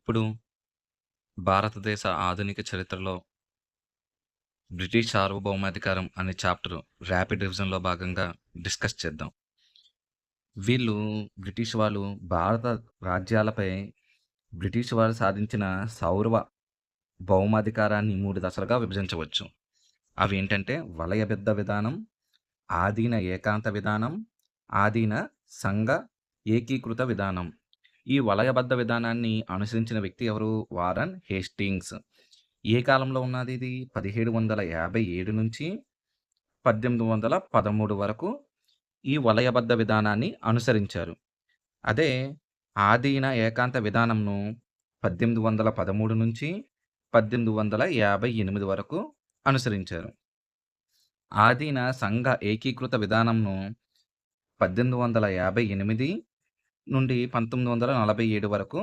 ఇప్పుడు భారతదేశ ఆధునిక చరిత్రలో బ్రిటిష్ సార్వభౌమాధికారం అనే చాప్టర్ ర్యాపిడ్ రివిజన్లో భాగంగా డిస్కస్ చేద్దాం. వీళ్ళు బ్రిటిష్ వాళ్ళు భారత రాజ్యాలపై బ్రిటిష్ వారు సాధించిన సౌరవ భౌమాధికారాన్ని మూడు దశలుగా విభజించవచ్చు. అవి ఏంటంటే వలయబద్ధ విధానం ఆధీన ఏకాంత విధానం ఆధీన సంఘ ఏకీకృత విధానం. ఈ వలయబద్ధ విధానాన్ని అనుసరించిన వ్యక్తి ఎవరు? Warren Hastings. ఏ కాలంలో ఉన్నది ఇది? పదిహేడు వందల యాభై ఏడు నుంచి పద్దెనిమిది వందల పదమూడు వరకు ఈ వలయబద్ధ విధానాన్ని అనుసరించారు. అదే ఆధీన ఏకాంత విధానంను పద్దెనిమిది వందల పదమూడు నుంచి పద్దెనిమిది వందల యాభై ఎనిమిది వరకు అనుసరించారు. ఆధీన సంఘ ఏకీకృత విధానంను పద్దెనిమిది వందల యాభై ఎనిమిది నుండి పంతొమ్మిది వందల నలభై ఏడు వరకు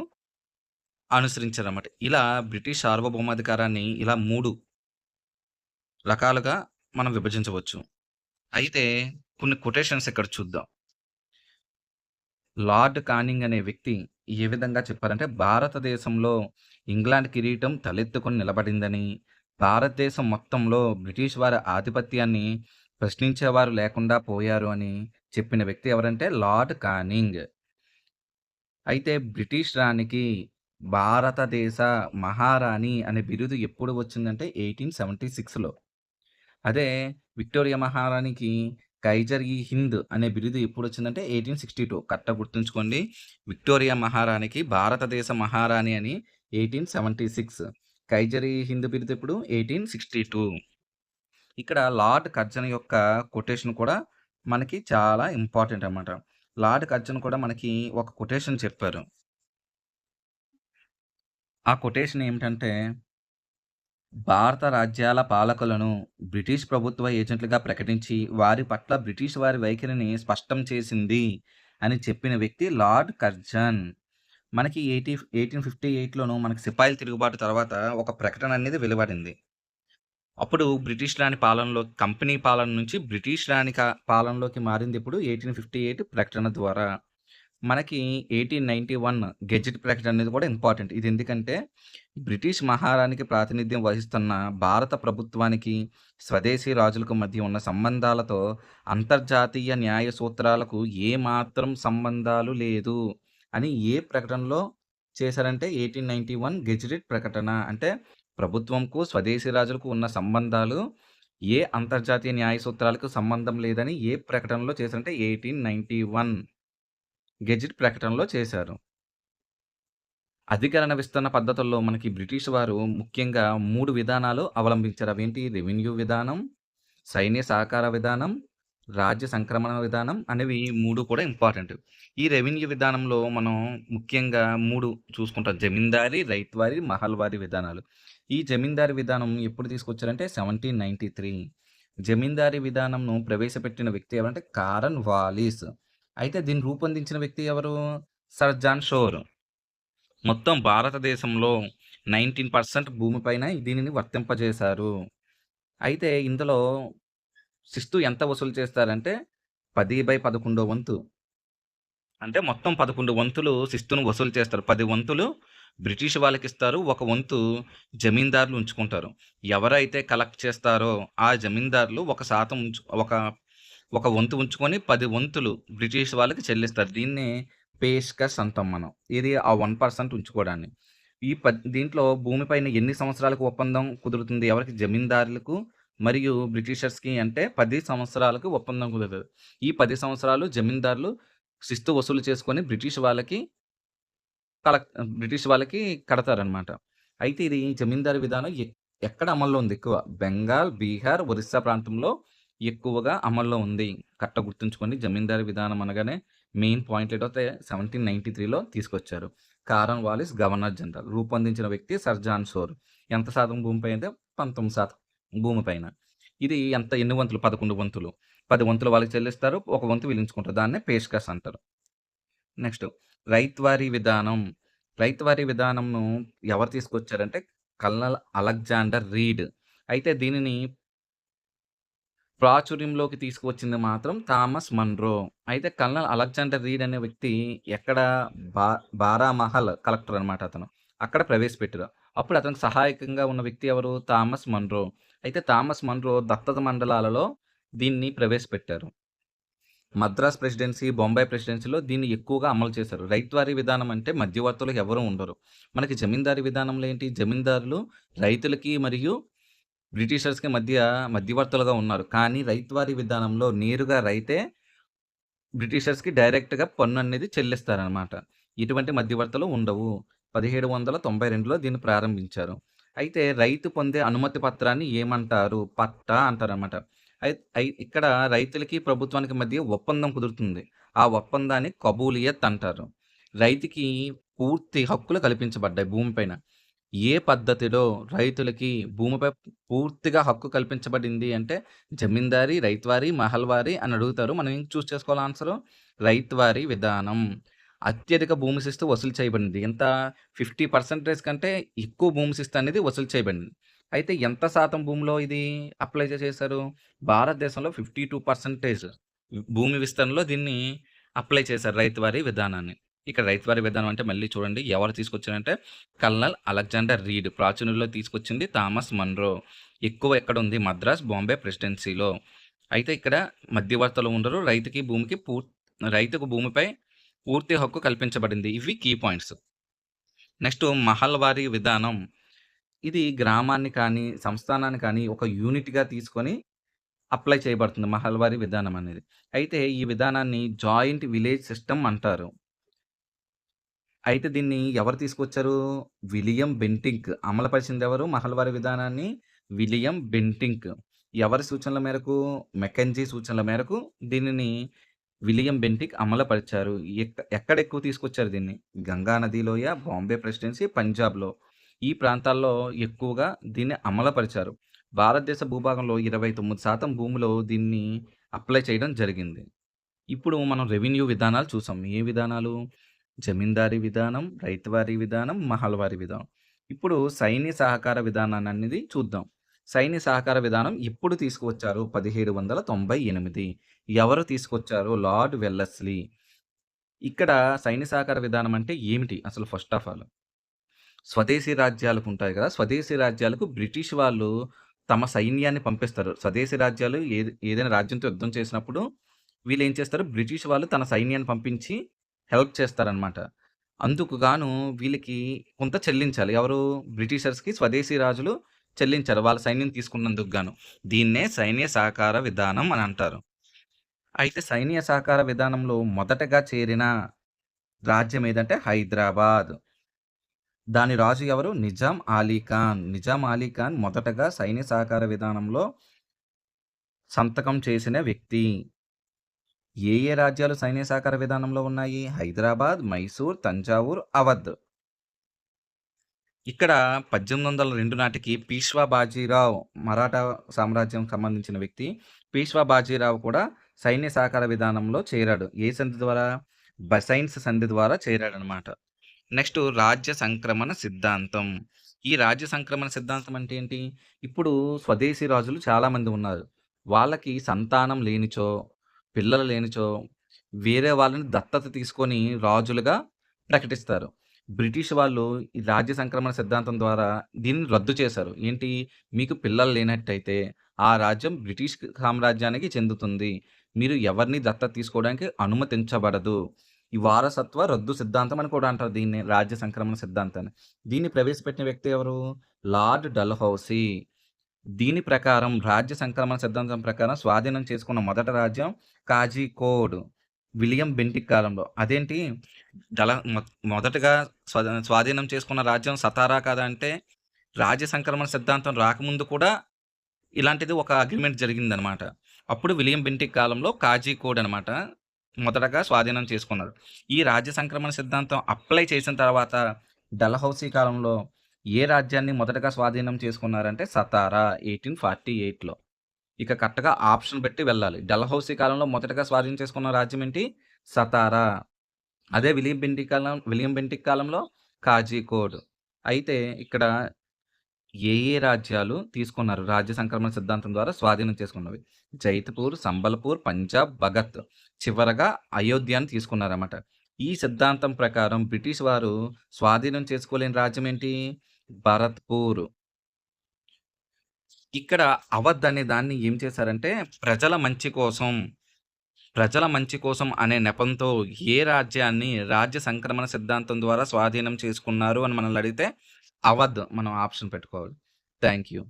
అనుసరించారన్నమాట. ఇలా బ్రిటిష్ సార్వభౌమాధికారాన్ని ఇలా మూడు రకాలుగా మనం విభజించవచ్చు. అయితే కొన్ని కొటేషన్స్ ఇక్కడ చూద్దాం. లార్డ్ కానింగ్ అనే వ్యక్తి ఏ విధంగా చెప్పారంటే భారతదేశంలో ఇంగ్లాండ్ కిరీటం తలెత్తుకొని నిలబడిందని భారతదేశం మొత్తంలో బ్రిటిష్ వారి ఆధిపత్యాన్ని ప్రశ్నించేవారు లేకుండా పోయారు అని చెప్పిన వ్యక్తి ఎవరంటే లార్డ్ కానింగ్. అయితే బ్రిటిష్ రాణికి భారతదేశ మహారాణి అనే బిరుదు ఎప్పుడు వచ్చిందంటే ఎయిటీన్ సెవెంటీ సిక్స్లో. అదే విక్టోరియా మహారాణికి కైజర్ ఈ హింద్ అనే బిరుదు ఎప్పుడు వచ్చిందంటే ఎయిటీన్ సిక్స్టీ టూ. కట్ట గుర్తుంచుకోండి. విక్టోరియా మహారాణికి భారతదేశ మహారాణి అని ఎయిటీన్ సెవెంటీ సిక్స్. కైజర్ ఈ హింద్ బిరుదు ఎప్పుడు? Eighteen sixty two. ఇక్కడ లార్డ్ కర్జన్ యొక్క కొటేషన్ కూడా మనకి చాలా ఇంపార్టెంట్ అనమాట లార్డ్ కర్జన్ కూడా మనకి ఒక కొటేషన్ చెప్పారు. ఆ కొటేషన్ ఏమిటంటే భారత రాజ్యాల పాలకులను బ్రిటిష్ ప్రభుత్వ ఏజెంట్లుగా ప్రకటించి వారి పట్ల బ్రిటిష్ వారి వైఖరిని స్పష్టం చేసింది అని చెప్పిన వ్యక్తి లార్డ్ కర్జన్. మనకి ఎయిటీ ఎయిటీన్ ఫిఫ్టీ ఎయిట్లోనూ మనకి సిపాయిల తిరుగుబాటు తర్వాత ఒక ప్రకటన అనేది వెలువడింది. అప్పుడు బ్రిటిష్ రాణి పాలనలో కంపెనీ పాలన నుంచి బ్రిటిష్ రాణి పాలనలోకి మారింది ఇప్పుడు ఎయిటీన్ ఫిఫ్టీ ఎయిట్ ప్రకటన ద్వారా. మనకి ఎయిటీన్ నైన్టీ వన్ గెజెట్ ప్రకటన అనేది కూడా ఇంపార్టెంట్. ఇది ఎందుకంటే బ్రిటిష్ మహారాణికి ప్రాతినిధ్యం వహిస్తున్న భారత ప్రభుత్వానికి స్వదేశీ రాజులకు మధ్య ఉన్న సంబంధాలతో అంతర్జాతీయ న్యాయ సూత్రాలకు ఏ మాత్రం సంబంధాలు లేదు అని ఏ ప్రకటనలో చేశారంటే ఎయిటీన్ నైన్టీ వన్ గెజిటెడ్ ప్రకటన. అంటే ప్రభుత్వంకు స్వదేశీ రాజులకు ఉన్న సంబంధాలు ఏ అంతర్జాతీయ న్యాయ సూత్రాలకు సంబంధం లేదని ఏ ప్రకటనలో చేశారంటే ఎయిటీన్ నైంటీ వన్ గెజిట్ ప్రకటనలో చేశారు. అధికరణ విస్తరణ పద్ధతుల్లో మనకి బ్రిటిష్ వారు ముఖ్యంగా మూడు విధానాలు అవలంబించారు. అవేంటి? రెవెన్యూ విధానం సైన్య సహకార విధానం రాజ్య సంక్రమణ విధానం అనేవి మూడు కూడా ఇంపార్టెంట్ ఈ రెవెన్యూ విధానంలో మనం ముఖ్యంగా మూడు చూసుకుంటాం. జమీందారీ రైతువారి మహల్వారి విధానాలు. ఈ జమీందారీ విధానం ఎప్పుడు తీసుకొచ్చారంటే సెవెంటీన్ నైంటీ త్రీ జమీందారీ విధానంను ప్రవేశపెట్టిన వ్యక్తి ఎవరంటే కారన్ వాలీస్. అయితే దీన్ని రూపొందించిన వ్యక్తి ఎవరు? Sir John Shore. మొత్తం భారతదేశంలో నైన్టీన్ పర్సెంట్ భూమిపైన దీనిని వర్తింపజేశారు. అయితే ఇందులో శిస్తు ఎంత వసూలు చేస్తారంటే పది బై పదకొండో వంతు. అంటే మొత్తం పదకొండు వంతులు శిస్తును వసూలు చేస్తారు. పది వంతులు బ్రిటిష్ వాళ్ళకి ఇస్తారు. ఒక వంతు జమీందారులు ఉంచుకుంటారు. ఎవరైతే కలెక్ట్ చేస్తారో ఆ జమీందారులు ఒక శాతం ఉంచు ఒక ఒక వంతు ఉంచుకొని పది వంతులు బ్రిటిష్ వాళ్ళకి చెల్లిస్తారు. దీన్ని పేష్కస్ అంటాం మనం ఇది ఆ వన్ పర్సెంట్ ఉంచుకోవడాన్ని. ఈ ప దీంట్లో భూమిపైన ఎన్ని సంవత్సరాలకు ఒప్పందం కుదురుతుంది? ఎవరికి? జమీందారులకు మరియు బ్రిటిషర్స్కి అంటే పది సంవత్సరాలకు ఒప్పందం కుదరదు. ఈ పది సంవత్సరాలు జమీందారులు శిస్తు వసూలు చేసుకొని బ్రిటిష్ వాళ్ళకి కలెక్ట్ బ్రిటిష్ వాళ్ళకి కడతారనమాట అయితే ఇది జమీందారు విధానం ఎక్- ఎక్కడ అమల్లో ఉంది? ఎక్కువ బెంగాల్ బీహార్ ఒరిస్సా ప్రాంతంలో ఎక్కువగా అమల్లో ఉంది. కట్ట గుర్తుంచుకొని జమీందారు విధానం అనగానే మెయిన్ పాయింట్ ఏంటంటే సెవెంటీన్ నైన్టీ త్రీలో తీసుకొచ్చారు. కారన్ వాలిస్ గవర్నర్ జనరల్ రూపొందించిన వ్యక్తి సర్జాన్ సోర్. ఎంత శాతం భూమిపై అయితే పంతొమ్మిది శాతం. భూమిపైన ఇది ఎంత? ఎన్ని వంతులు? పదకొండు వంతులు. పది వంతులు వాళ్ళకి చెల్లిస్తారు. ఒక వంతు వీలించుకుంటారు. దాన్నే పేష్కస్ అంటారు. నెక్స్ట్ రైత్వారీ విధానం. రైత్వారీ విధానంను ఎవరు తీసుకొచ్చారంటే కల్నల్ అలెగ్జాండర్ రీడ్. అయితే దీనిని ప్రాచుర్యంలోకి తీసుకువచ్చింది మాత్రం థామస్ మన్రో. అయితే కల్నల్ అలెగ్జాండర్ రీడ్ అనే వ్యక్తి ఎక్కడ? బా బారామహల్ కలెక్టర్ అనమాట అతను. అక్కడ ప్రవేశపెట్టారు. అప్పుడు అతనికి సహాయకంగా ఉన్న వ్యక్తి ఎవరు? Thomas Munro. అయితే థామస్ మన్రో దత్తత మండలాలలో దీన్ని ప్రవేశపెట్టారు. మద్రాస్ ప్రెసిడెన్సీ, బొంబాయి ప్రెసిడెన్సీలో దీన్ని ఎక్కువగా అమలు చేశారు. రైతువారీ విధానం అంటే మధ్యవర్తులు ఎవరు ఉండరు. మనకి జమీందారీ విధానంలో ఏంటి? జమీందారులు రైతులకి మరియు బ్రిటిషర్స్‌కి మధ్య మధ్యవర్తులుగా ఉన్నారు. కానీ రైతువారీ విధానంలో నేరుగా రైతే బ్రిటిషర్స్‌కి డైరెక్ట్‌గా పన్ను అనేది చెల్లిస్తారనమాట. ఇటువంటి మధ్యవర్తులు ఉండవు. 1792లో దీన్ని ప్రారంభించారు. అయితే రైతు పొందే అనుమతి పత్రాన్ని ఏమంటారు? పట్టా అంటారనమాట. ఇక్కడ రైతులకి, ప్రభుత్వానికి మధ్య ఒప్పందం కుదురుతుంది. ఆ ఒప్పందాన్ని కబూలియత్ అంటారు. రైతుకి పూర్తి హక్కులు కల్పించబడ్డాయి భూమిపైన. ఏ పద్ధతిలో రైతులకి భూమిపై పూర్తిగా హక్కు కల్పించబడింది అంటే జమీందారీ, రైతువారి మహల్వారి అని అడుగుతారు. మనం ఏం చూస్ చేసుకోవాలి ఆన్సరు? రైతువారి విధానం. అత్యధిక భూమి శిస్తు వసూలు చేయబడింది. ఎంత 50% కంటే ఎక్కువ భూమి శిస్తు అనేది వసూలు చేయబడింది. అయితే ఎంత శాతం భూమిలో ఇది అప్లై చేశారు? భారతదేశంలో 52% భూమి విస్తరణలో దీన్ని అప్లై చేశారు రైతువారీ విధానాన్ని. ఇక్కడ రైతువారి విధానం అంటే మళ్ళీ చూడండి ఎవరు తీసుకొచ్చారంటే కల్నల్ అలెగ్జాండర్ రీడ్. ప్రాచుర్యంలో తీసుకొచ్చింది థామస్ మన్రో. ఎక్కువ ఎక్కడ ఉంది మద్రాస్, బాంబే ప్రెసిడెన్సీలో. అయితే ఇక్కడ మధ్యవర్తులు ఉండరు. రైతుకి భూమికి పూ రైతుకు భూమిపై పూర్తి హక్కు కల్పించబడింది. ఇవి కీ పాయింట్స్. నెక్స్ట్ మహల్వారీ విధానం. ఇది గ్రామాన్ని కానీ, సంస్థానాన్ని కానీ ఒక యూనిట్‌గా తీసుకొని అప్లై చేయబడుతుంది మహల్వారీ విధానం అనేది. అయితే ఈ విధానాన్ని జాయింట్ విలేజ్ సిస్టమ్ అంటారు. అయితే దీన్ని ఎవరు తీసుకొచ్చారు? William Bentinck. అమలుపరిచిందెవరు మహల్వారి విధానాన్ని? William Bentinck. ఎవరి సూచనల మేరకు? మెకెంజీ సూచనల మేరకు దీనిని విలియం బెంటిక్ అమలుపరిచారు. ఎక్కడ ఎక్కువ తీసుకొచ్చారు దీన్ని? గంగా నదీ లోయ, బాంబే ప్రెసిడెన్సీ, పంజాబ్‌లో. ఈ ప్రాంతాల్లో ఎక్కువగా దీన్ని అమలుపరిచారు. భారతదేశ భూభాగంలో 29% భూమిలో దీన్ని అప్లై చేయడం జరిగింది. ఇప్పుడు మనం రెవెన్యూ విధానాలు చూసాం. ఏ విధానాలు? జమీందారీ విధానం, రైతువారీ విధానం, మహల్వారీ విధానం. ఇప్పుడు సైని సహకార విధానాన్ని అనేది చూద్దాం. సైన్య సహకార విధానం ఎప్పుడు తీసుకువచ్చారు? 1798. ఎవరు తీసుకొచ్చారు? Lord Wellesley. ఇక్కడ సైన్య సహకార విధానం అంటే ఏమిటి? అసలు ఫస్ట్ ఆఫ్ ఆల్. స్వదేశీ రాజ్యాలకు ఉంటాయి కదా! స్వదేశీ రాజ్యాలకు బ్రిటిష్ వాళ్ళు తమ సైన్యాన్ని పంపిస్తారు. స్వదేశీ రాజ్యాలు ఏది ఏదైనా రాజ్యంతో యుద్ధం చేసినప్పుడు వీళ్ళు ఏం చేస్తారు? బ్రిటిష్ వాళ్ళు తన సైన్యాన్ని పంపించి హెల్ప్ చేస్తారనమాట. అందుకు గాను వీళ్ళకి కొంత చెల్లించాలి. ఎవరు? బ్రిటిషర్స్‌కి స్వదేశీ రాజులు చెల్లించారు. వాళ్ళ సైన్యం తీసుకున్నందుకు గాను. దీన్నే సైన్య సహకార విధానం అని అంటారు. అయితే సైన్య సహకార విధానంలో మొదటగా చేరిన రాజ్యం ఏదంటే హైదరాబాద్. దాని రాజు ఎవరు? నిజాం ఆలీ ఖాన్. నిజాం ఆలీ ఖాన్ మొదటగా సైన్య సహకార విధానంలో సంతకం చేసిన వ్యక్తి. ఏ ఏ రాజ్యాలు సైన్య సహకార విధానంలో ఉన్నాయి? హైదరాబాద్, మైసూర్, తంజావూర్, అవధ్. ఇక్కడ 1802 నాటికి పీష్వా బాజీరావ్ మరాఠా సామ్రాజ్యం సంబంధించిన వ్యక్తి. పీష్వా బాజీరావు కూడా సైన్య సహకార విధానంలో చేరాడు. ఏ సంధి ద్వారా? బసైన్స్ సంధి ద్వారా చేరాడనమాట. నెక్స్ట్ రాజ్య సంక్రమణ సిద్ధాంతం. ఈ రాజ్య సంక్రమణ సిద్ధాంతం అంటే ఏంటి? ఇప్పుడు స్వదేశీ రాజులు చాలామంది ఉన్నారు. వాళ్ళకి సంతానం లేనిచో, పిల్లలు లేనిచో వేరే వాళ్ళని దత్తత తీసుకొని రాజులుగా ప్రకటిస్తారు. బ్రిటిష్ వాళ్ళు ఈ రాజ్య సంక్రమణ సిద్ధాంతం ద్వారా దీన్ని రద్దు చేశారు. ఏంటి? మీకు పిల్లలు లేనట్టయితే ఆ రాజ్యం బ్రిటిష్ సామ్రాజ్యానికి చెందుతుంది. మీరు ఎవరిని దత్తత తీసుకోవడానికి అనుమతించబడదు. ఈ వారసత్వ రద్దు సిద్ధాంతం అని కూడా అంటారు దీన్ని రాజ్య సంక్రమణ సిద్ధాంతాన్ని. దీన్ని ప్రవేశపెట్టిన వ్యక్తి ఎవరు? Lord Dalhousie. దీని ప్రకారం రాజ్య సంక్రమణ సిద్ధాంతం ప్రకారం స్వాధీనం చేసుకున్న మొదటి రాజ్యం కాజీకోడ్. విలియం బెంటిక్ కాలంలో. అదేంటి? డల మొ మొదటగా స్వాధీనం చేసుకున్న రాజ్యం సతారా కాదా అంటే రాజ్య సంక్రమణ సిద్ధాంతం రాకముందు కూడా ఇలాంటిది ఒక అగ్రిమెంట్ జరిగిందనమాట. అప్పుడు విలియం బెంటిక్ కాలంలో కాజీ కోడ్ అనమాట. మొదటగా స్వాధీనం చేసుకున్నారు. ఈ రాజ్య సంక్రమణ సిద్ధాంతం అప్లై చేసిన తర్వాత డల్హౌసీ కాలంలో ఏ రాజ్యాన్ని మొదటగా స్వాధీనం చేసుకున్నారంటే సతారా 1848లో. ఇక కరెక్ట్‌గా ఆప్షన్ పెట్టి వెళ్ళాలి. డల్హౌసీ కాలంలో మొదటగా స్వాధీనం చేసుకున్న రాజ్యం ఏంటి? సతారా. అదే విలియం బెంటిక్ కాలం విలియం బెంటిక్ కాలంలో కాజీకోడ్. అయితే ఇక్కడ ఏ ఏ రాజ్యాలు తీసుకున్నారు రాజ్య సంక్రమణ సిద్ధాంతం ద్వారా స్వాధీనం చేసుకున్నవి? జైత్పూర్, సంబల్పూర్, పంజాబ్, భగత్. చివరగా అయోధ్యను తీసుకున్నారన్నమాట. ఈ సిద్ధాంతం ప్రకారం బ్రిటిష్ వారు స్వాధీనం చేసుకోలేని రాజ్యం ఏంటి? భరత్‌పూర్. ఇక్కడ అవధ్ అనే దాన్ని ఏం చేశారంటే ప్రజల మంచి కోసం, ప్రజల మంచి కోసం అనే నెపంతో ఏ రాజ్యాన్ని రాజ్య సంక్రమణ సిద్ధాంతం ద్వారా స్వాధీనం చేసుకున్నారు అని మనల్ని అడిగితే అవధ్ మనం ఆప్షన్ పెట్టుకోవాలి. Thank you.